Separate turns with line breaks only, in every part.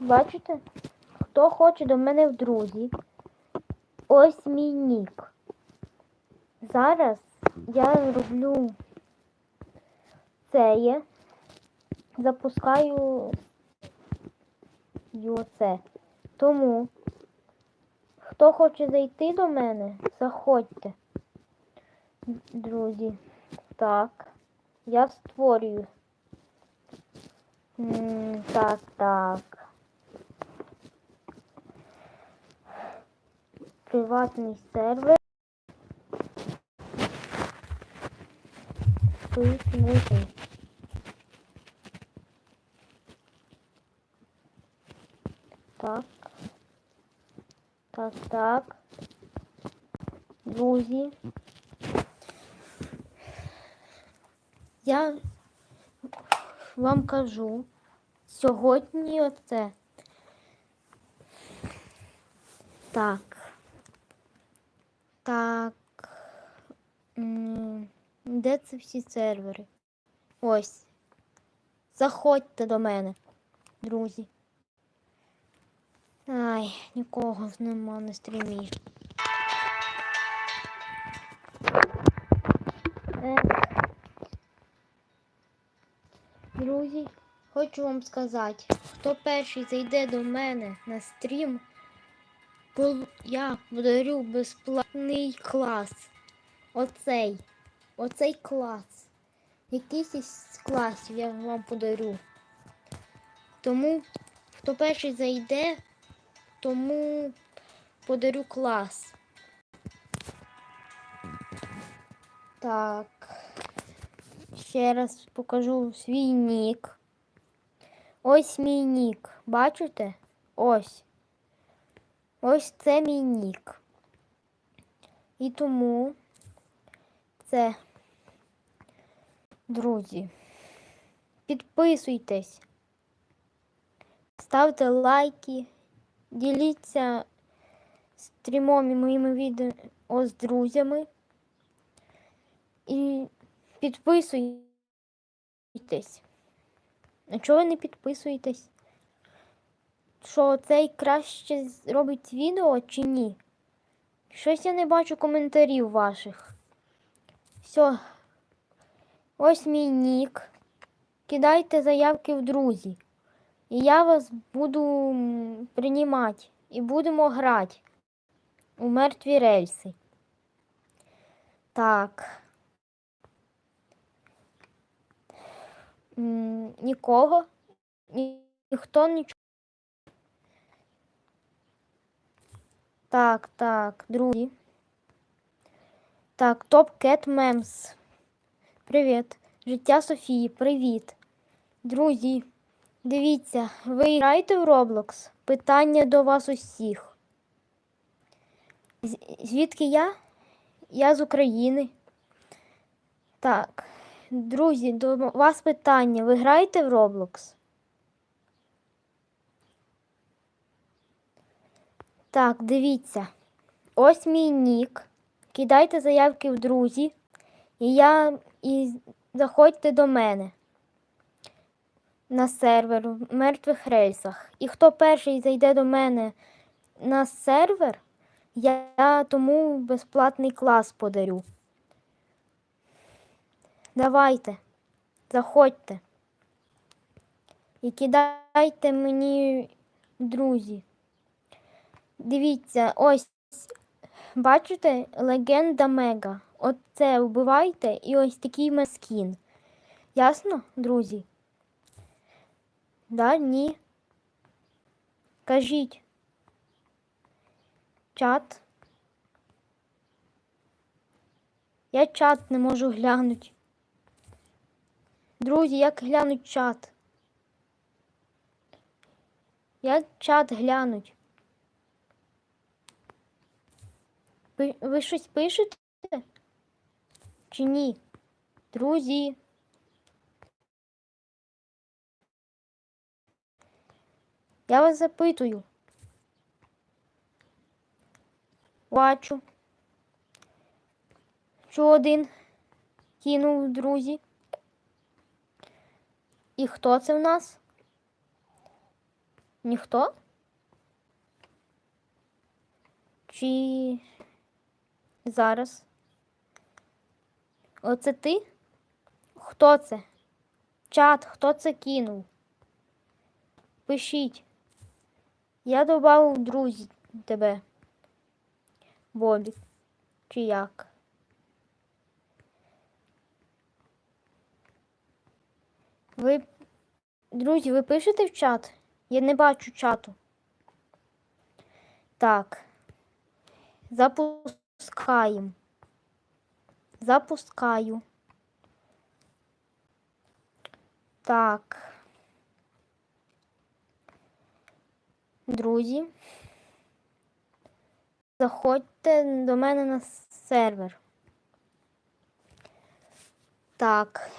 Бачите? Хто хоче до мене в друзі? Ось мій нік. Зараз я роблю це. Запускаю і оце. Тому, хто хоче зайти до мене, заходьте. Друзі. Так. Я створюю. Так, так. Приватний сервер. Письмовий. Так. Так, так. Друзі. Я вам кажу, сьогодні оце. Так. Так. Де це всі сервери? Ось. Заходьте до мене, друзі. Ай, нікого нема на стрімі. Друзі, хочу вам сказати, хто перший зайде до мене на стрім, я подарю безплатний клас. Оцей. Оцей клас. Якийсь із класів я вам подарю. Тому, хто перший зайде, тому подарю клас. Так. Ще раз покажу свій нік. Ось мій нік. Бачите? Ось. Ось це мій нік. І тому це, друзі, підписуйтесь, ставте лайки, діліться стрімом і моїми відео з друзями. І підписуйтесь. А чого ви не підписуєтесь? Що цей краще робить відео чи ні? Щось я не бачу коментарів ваших. Все. Ось мій нік. Кидайте заявки в друзі. І я вас буду приймати. І будемо грати у мертві рельси. Так. Нікого. Ні- Ніхто нічого. Так, так, друзі. Так, Топ Кет Мемс. Привіт. Життя Софії, привіт. Друзі, дивіться, ви граєте в Roblox? Питання до вас усіх. З- Звідки я? Я з України. Так. Друзі, до вас питання. Ви граєте в Roblox? Так, дивіться. Ось мій нік. Кидайте заявки в друзі. І я і заходьте до мене на сервер в мертвих рейсах. І хто перший зайде до мене на сервер, я тому безплатний клас подарю. Давайте, заходьте. І кидайте мені друзі. Дивіться, ось, бачите, легенда Мега. Оце вбивайте і ось такий мескін. Ясно, друзі? Да, ні. Кажіть. Чат. Я чат не можу глянути. Друзі, як глянуть чат? Як чат глянуть? Ви, щось пишете? Чи ні? Друзі. Я вас запитую. Бачу. Що один кинув друзі. І хто це в нас? Ніхто? Чи зараз? Оце ти? Хто це? Чат, хто це кинув? Пишіть. Я додав друзі тебе. Бобік. Чи як? Ви, друзі, ви пишете в чат? Я не бачу чату. Так. Запускаємо. Запускаю. Так. Друзі. Заходьте до мене на сервер. Так.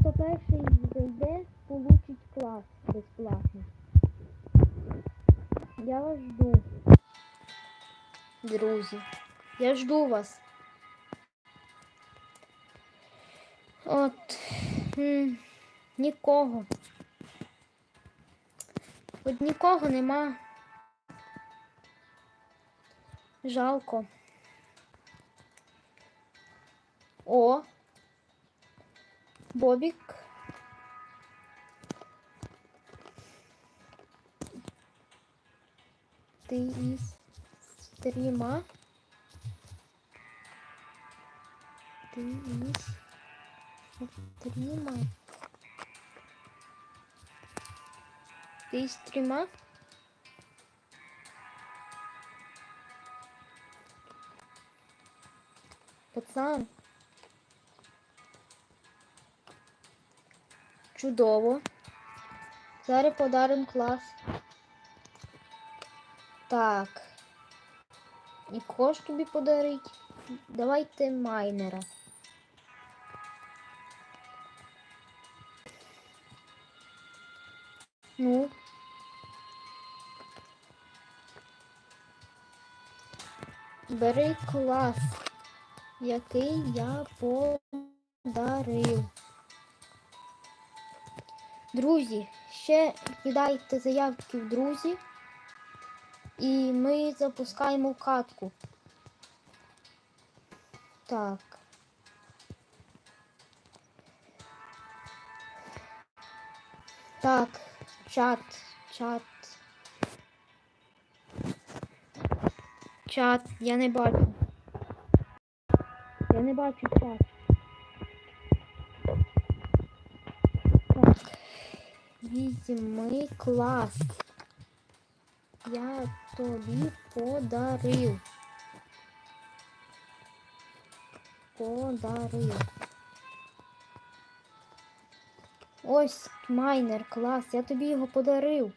Хто перший зайде, получить клас безплатно. Я вас жду. Друзі. Я жду вас. От нікого. От нікого нема. Жалко. О. Бобік. Ти із із стріма. Ти із стріма? Пацан. Чудово. Зараз подарим клас. Так. І кого тобі подарить? Давайте майнера. Ну. Бери клас, який я подарив. Друзі, ще кидайте заявки в друзі. І ми запускаємо катку. Так. Так, чат, чат. Чат, я не бачу. Я не бачу чат. Так. Візьми клас. Я тобі подарив. Подарив. Ось майнер, клас, я тобі його подарив.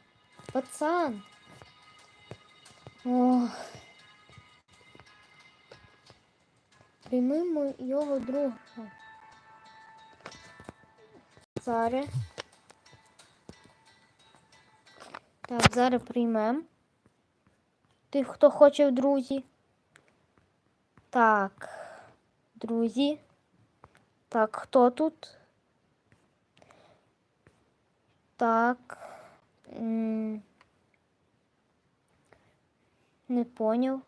Пацан. Ох. Приймемо його друга. Зараз. Так, зараз приймемо. Тих, хто хоче в друзі. Так, друзі. Так, хто тут? Так. м, Не поняв.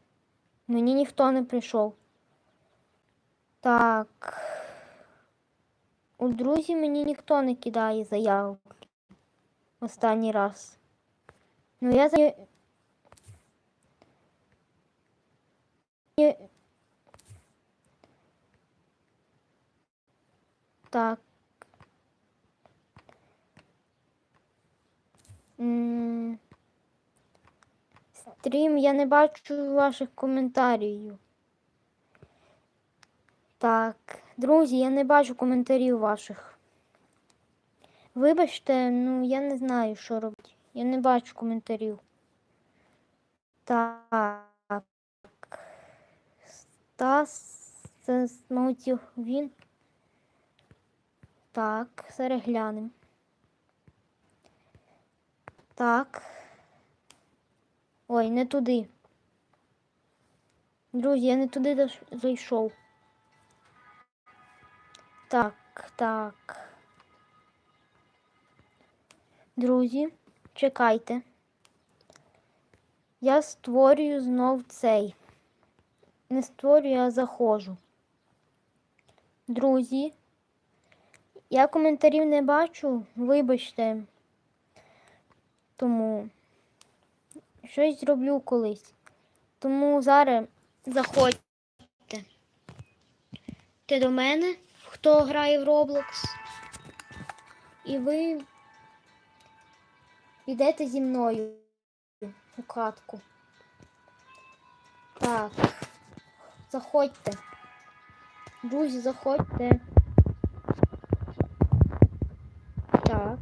Мені ніхто не прийшов. Так. У друзі мені ніхто не кидає заявки. Останній раз. Ну я Так. М, Стрім, я не бачу ваших коментарів. Так, друзі, я не бачу коментарів ваших. Вибачте, ну я не знаю, що робити. Я не бачу коментарів. Так. Це, мабуть, він. Так, зараз глянемо. Так. Ой, не туди. Друзі, я не туди зайшов. Так, так. Друзі, чекайте. Я створюю знов цей. Не створюю, а заходжу. Друзі, я коментарів не бачу, вибачте. Тому щось зроблю колись. Тому зараз заходьте. Ти до мене, хто грає в Roblox. І ви йдете зі мною у катку. Так. Заходьте. Друзі, заходьте. Так.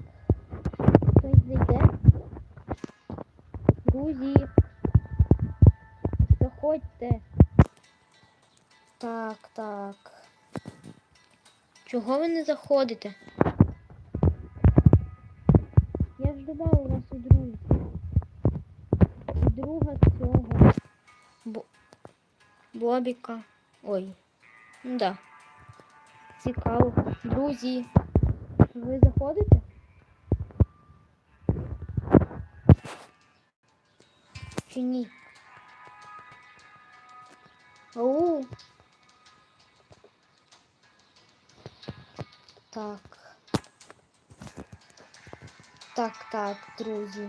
Хтось зайде. Друзі. Заходьте. Так, так. Чого ви не заходите? Я ж додав вас у друзі. Друга цього. Бо... Бобіка. Ой. Ну да. Цікаво. Друзі. Ви заходите? Чи ні? Ау. Так. Так, так, друзі.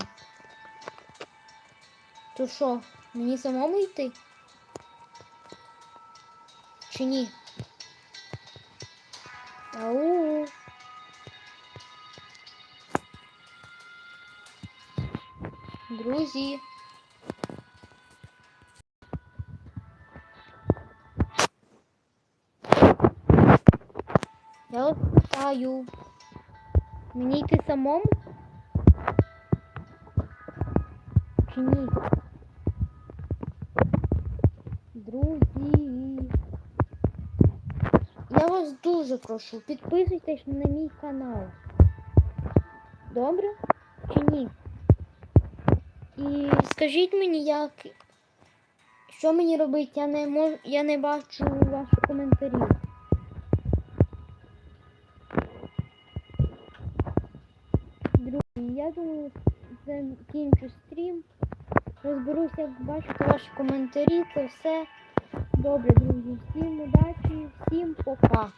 То що, мені самому йти? Чи ні? Ау. Друзі. Я вас питаю. Мені йти самому? Чи ні? Друзі. Вас дуже прошу, підписуйтесь на мій канал. Добре? Чи ні? І скажіть мені, як. Що мені робити? Я не можу. Я не бачу ваших коментарів. Друзі, я думаю, закінчу стрім. Розберуся, як бачите ваші коментарі, це все. Добре, друзі, всім удачі, всім пока.